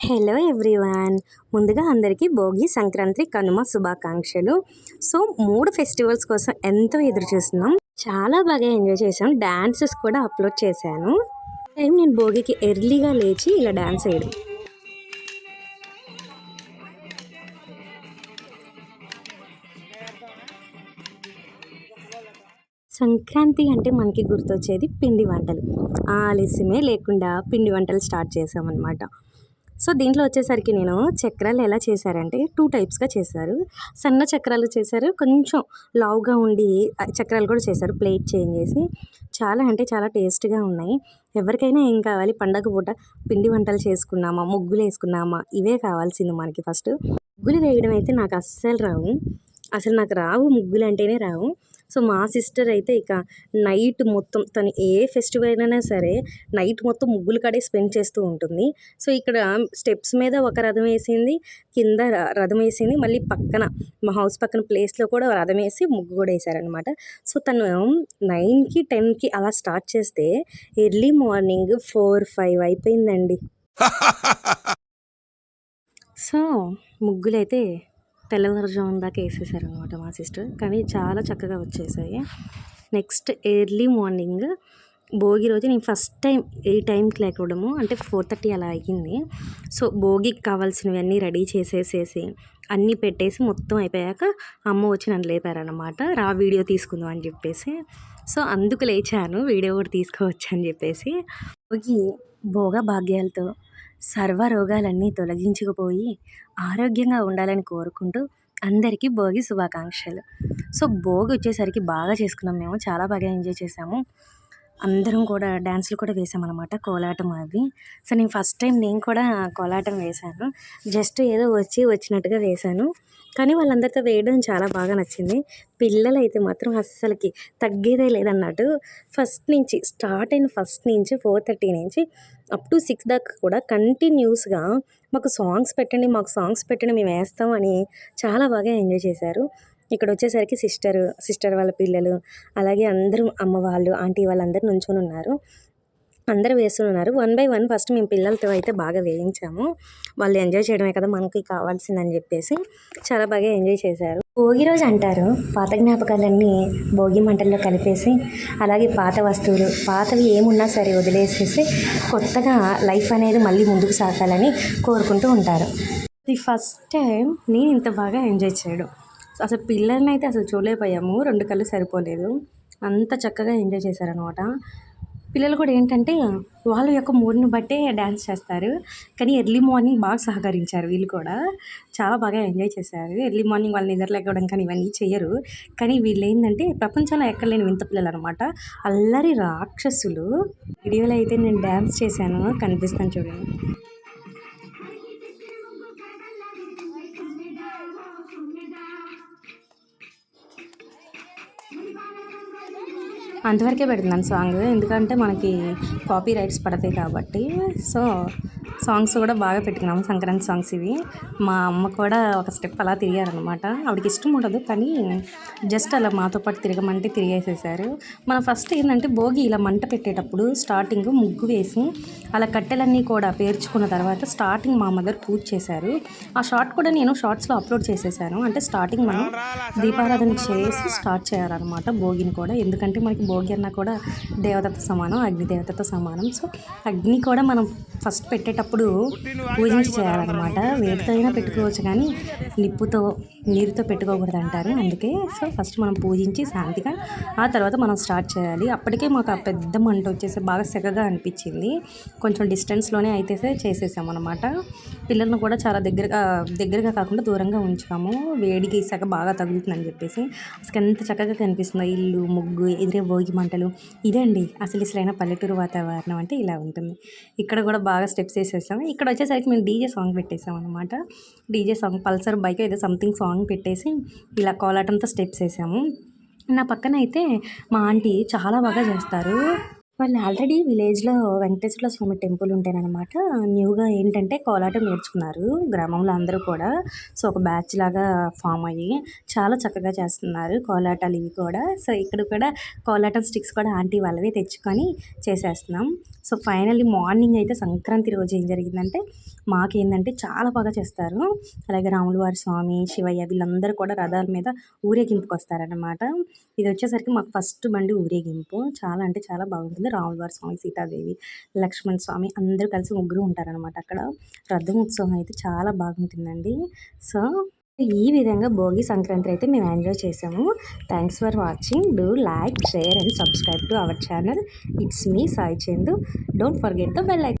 Hello everyone. ముందుగా అందరికీ భోగి సంక్రాంతి కనుమ శుభాకాంక్షలు. సో మూడు ఫెస్టివల్స్ కోసం ఎంతో ఎదురు చూస్తున్నాం. చాలా బాగా ఎంజాయ్ చేసాం డ్యాన్సెస్ కూడా అప్లోడ్ చేశాను. టైం నేను భోగికి ఎర్లీగా లేచి ఇలా డ్యాన్స్ వేయడం. సంక్రాంతి అంటే మనకి గుర్తొచ్చేది పిండి వంటలు. ఆలస్యమే లేకుండా పిండి వంటలు స్టార్ట్ చేసామన్నమాట సో దీంట్లో వచ్చేసరికి నేను చక్రాలు ఎలా చేశారంటే టూ టైప్స్గా చేశారు. సన్న చక్రాలు చేశారు కొంచెం లావుగా ఉండి చక్రాలు కూడా చేశారు ప్లేట్ చేంజ్ చేసి. చాలా అంటే చాలా టేస్ట్గా ఉన్నాయి. ఎవరికైనా ఏం కావాలి? పండగ పూట పిండి వంటలు చేసుకున్నామా? ముగ్గులు వేసుకున్నామా? ఇవే కావాల్సింది మనకి ఫస్ట్. ముగ్గులు వేయడం అయితే నాకు అస్సలు రావు. అసలు నాకు రావు ముగ్గులు అంటేనే రావు. సో మా సిస్టర్ అయితే ఇక నైట్ మొత్తం తను ఏ ఫెస్టివల్ అయినా సరే నైట్ మొత్తం ముగ్గులు కాడే స్పెండ్ చేస్తూ ఉంటుంది. సో ఇక్కడ స్టెప్స్ మీద ఒక రథం వేసింది కింద రథం వేసింది మళ్ళీ పక్కన మా హౌస్ పక్కన ప్లేస్లో కూడా రథం వేసి ముగ్గు కూడా వేశారనమాట సో తను నైన్కి టెన్కి అలా స్టార్ట్ చేస్తే ఎర్లీ మార్నింగ్ ఫోర్ ఫైవ్ అయిపోయిందండి. సో ముగ్గులైతే తెల్లవారుజామున దాకా వేసేసారు అనమాట మా సిస్టర్. కానీ చాలా చక్కగా వచ్చేసాయి. నెక్స్ట్ ఎర్లీ మార్నింగ్ భోగి రోజు నేను ఫస్ట్ టైం ఈ టైంకి లేకపోవడము అంటే ఫోర్ థర్టీ అలా అయ్యింది. సో భోగికి కావాల్సినవన్నీ రెడీ చేసేసేసి అన్నీ పెట్టేసి మొత్తం అయిపోయాక అమ్మ వచ్చి నన్ను లేపారనమాట రా వీడియో తీసుకుందాం అని చెప్పేసి. సో అందుకు లేచాను వీడియో కూడా తీసుకోవచ్చు అని చెప్పేసి. భోగి భోగ భాగ్యాలతో సర్వ రోగాలన్నీ తొలగించుకుపోయి ఆరోగ్యంగా ఉండాలని కోరుకుంటూ అందరికీ భోగి శుభాకాంక్షలు. సో భోగి వచ్చేసరికి బాగా చేసుకున్నాం మేము. చాలా బాగా ఎంజాయ్ చేసాము. అందరం కూడా డ్యాన్సులు కూడా వేసామన్నమాట కోలాటం అవి. సో నేను ఫస్ట్ టైం నేను కూడా కోలాటం వేశాను. జస్ట్ ఏదో వచ్చి వచ్చినట్టుగా వేశాను. కానీ వాళ్ళందరితో వేయడం చాలా బాగా నచ్చింది. పిల్లలు అయితే మాత్రం అస్సలకి తగ్గేదే లేదన్నట్టు ఫస్ట్ నుంచి స్టార్ట్ అయిన ఫస్ట్ నుంచి ఫోర్ థర్టీ నుంచి అప్ టు సిక్స్ దాకా కూడా కంటిన్యూస్గా మాకు సాంగ్స్ పెట్టండి మాకు సాంగ్స్ పెట్టండి మేము వేస్తాం అని చాలా బాగా ఎంజాయ్ చేశారు. ఇక్కడ వచ్చేసరికి సిస్టర్ సిస్టర్ వాళ్ళ పిల్లలు అలాగే అందరూ అమ్మ వాళ్ళు ఆంటీ వాళ్ళందరూ నుంచొని ఉన్నారు. అందరూ వేస్తున్నారు వన్ బై వన్ ఫస్ట్ మేము పిల్లలతో అయితే బాగా వేయించాము. వాళ్ళు ఎంజాయ్ చేయడమే కదా మనకి కావాల్సిందని చెప్పేసి చాలా బాగా ఎంజాయ్ చేశారు. భోగి రోజు అంటారు. పాత జ్ఞాపకాలన్నీ భోగి మంటల్లో కలిపేసి అలాగే పాత వస్తువులు పాతవి ఏమున్నా సరే వదిలేసేసి కొత్తగా లైఫ్ అనేది మళ్ళీ ముందుకు సాగాలని కోరుకుంటూ ఉంటారు. ది ఫస్ట్ టైం నేను ఇంత బాగా ఎంజాయ్ చేయడం. అసలు పిల్లల్ని అయితే అసలు చూడలేకపోయాము. రెండు కళ్ళు సరిపోలేదు. అంత చక్కగా ఎంజాయ్ చేశారనమాట పిల్లలు కూడా ఏంటంటే వాళ్ళ యొక్క మూడ్ని బట్టే డ్యాన్స్ చేస్తారు. కానీ ఎర్లీ మార్నింగ్ బాగా సహకరించారు వీళ్ళు కూడా. చాలా బాగా ఎంజాయ్ చేశారు. ఎర్లీ మార్నింగ్ వాళ్ళు నిద్రలేకపోవడం కానీ ఇవన్నీ చేయరు. కానీ వీళ్ళు ఏంటంటే ప్రపంచంలో ఎక్కడలేని వింత పిల్లలు అనమాట అల్లరి రాక్షసులు. వీడియోలో అయితే నేను డ్యాన్స్ చేశాను. కనిపిస్తాను చూడండి. అంతవరకే పెడుతున్నాను. సాంగ్ ఎందుకంటే మనకి కాపీ రైట్స్ పడతాయి కాబట్టి సో సాంగ్స్ కూడా బాగా పెట్టుకున్నాము సంక్రాంతి సాంగ్స్ ఇవి. మా అమ్మ కూడా ఒక స్టెప్ అలా తిరిగారనమాట ఆవిడకి ఇష్టం ఉండదు కానీ జస్ట్ అలా మాతో పాటు తిరగమంటే తిరిగేసేసారు. మనం ఫస్ట్ ఏంటంటే భోగి ఇలా మంట పెట్టేటప్పుడు స్టార్టింగ్ ముగ్గు వేసి అలా కట్టెలన్నీ కూడా పేర్చుకున్న తర్వాత స్టార్టింగ్ మా మదర్ పూజ చేశారు. ఆ షార్ట్ కూడా నేను షార్ట్స్లో అప్లోడ్ చేసేసాను. అంటే స్టార్టింగ్ మనం దీపారాధన చేసి స్టార్ట్ చేయాలన్నమాట భోగిని కూడా. ఎందుకంటే మనకి భోగి అన్న కూడా దేవతతో సమానం అగ్ని దేవతతో సమానం. సో అగ్ని కూడా మనం ఫస్ట్ పెట్టే పెట్టేటప్పుడు పూజించి చేయాలన్నమాట. వేడితో అయినా పెట్టుకోవచ్చు కానీ నిప్పుతో నీరుతో పెట్టుకోకూడదు అంటారు అందుకే సో ఫస్ట్ మనం పూజించి శాంతిగా ఆ తర్వాత మనం స్టార్ట్ చేయాలి. అప్పటికే మాకు ఆ పెద్ద మంట వచ్చేసి బాగా సెగగా అనిపించింది. కొంచెం డిస్టెన్స్లోనే అయితే చేసేసాము అనమాట పిల్లలను కూడా చాలా దగ్గరగా దగ్గరగా కాకుండా దూరంగా ఉంచాము. వేడికి సెగ బాగా తగులుతుందని చెప్పేసి అసలు ఎంత చక్కగా కనిపిస్తుందో. ఇల్లు ముగ్గు ఎదురే భోగి మంటలు. ఇదండి అసలు ఇసలైన పల్లెటూరు వాతావరణం అంటే ఇలా ఉంటుంది. ఇక్కడ కూడా బాగా స్టెప్స్ వేసేసాము ఇక్కడ వచ్చేసరికి మేము డీజే సాంగ్ పెట్టేసాం అనమాట డీజే సాంగ్ పల్సర్ బైక్ ఏదో సంథింగ్ సాంగ్ పెట్టేసి ఇలా కోలాటంతో స్టెప్స్ వేసాము. నా పక్కన అయితే మా ఆంటీ చాలా బాగా చేస్తారు. వాళ్ళు ఆల్రెడీ విలేజ్‌లో వెంకటేశ్వర స్వామి టెంపుల్ ఉంటేననమాట న్యూగా ఏంటంటే కోలాటం నేర్చుకున్నారు గ్రామంలో అందరూ కూడా. సో, ఒక బ్యాచ్ లాగా ఫామ్ అయ్యి చాలా చక్కగా చేస్తున్నారు కోలాటాలు ఇవి కూడా. సో, ఇక్కడ కూడా కోలాటం స్టిక్స్ కూడా ఆంటీ వాళ్ళవే తెచ్చుకొని చేసేస్తున్నాం. సో, ఫైనల్లీ మార్నింగ్ అయితే సంక్రాంతి రోజు ఏం జరిగిందంటే మాకేందంటే చాలా బాగా చేస్తారు. అలాగే రాములవారి స్వామి, శివయ్య వీళ్ళందరూ కూడా రథాల మీద ఊరేగింపుకొస్తారనమాట. ఇది వచ్చేసరికి మాకు ఫస్ట్ బండి ఊరేగింపు. చాలా అంటే చాలా బాగుంటుంది. రాములవారి స్వామి, సీతాదేవి, లక్ష్మణ్ స్వామి అందరూ కలిసి ముగ్గురు ఉంటారనమాట అక్కడ. రథం ఉత్సవం అయితే చాలా బాగుంటుందండి. సో, ఈ విధంగా భోగి సంక్రాంతి అయితే మేము ఎంజాయ్ చేసాము. Thanks for watching. Do like, share and subscribe to our channel. It's me Sai Chandu. Don't forget the bell icon.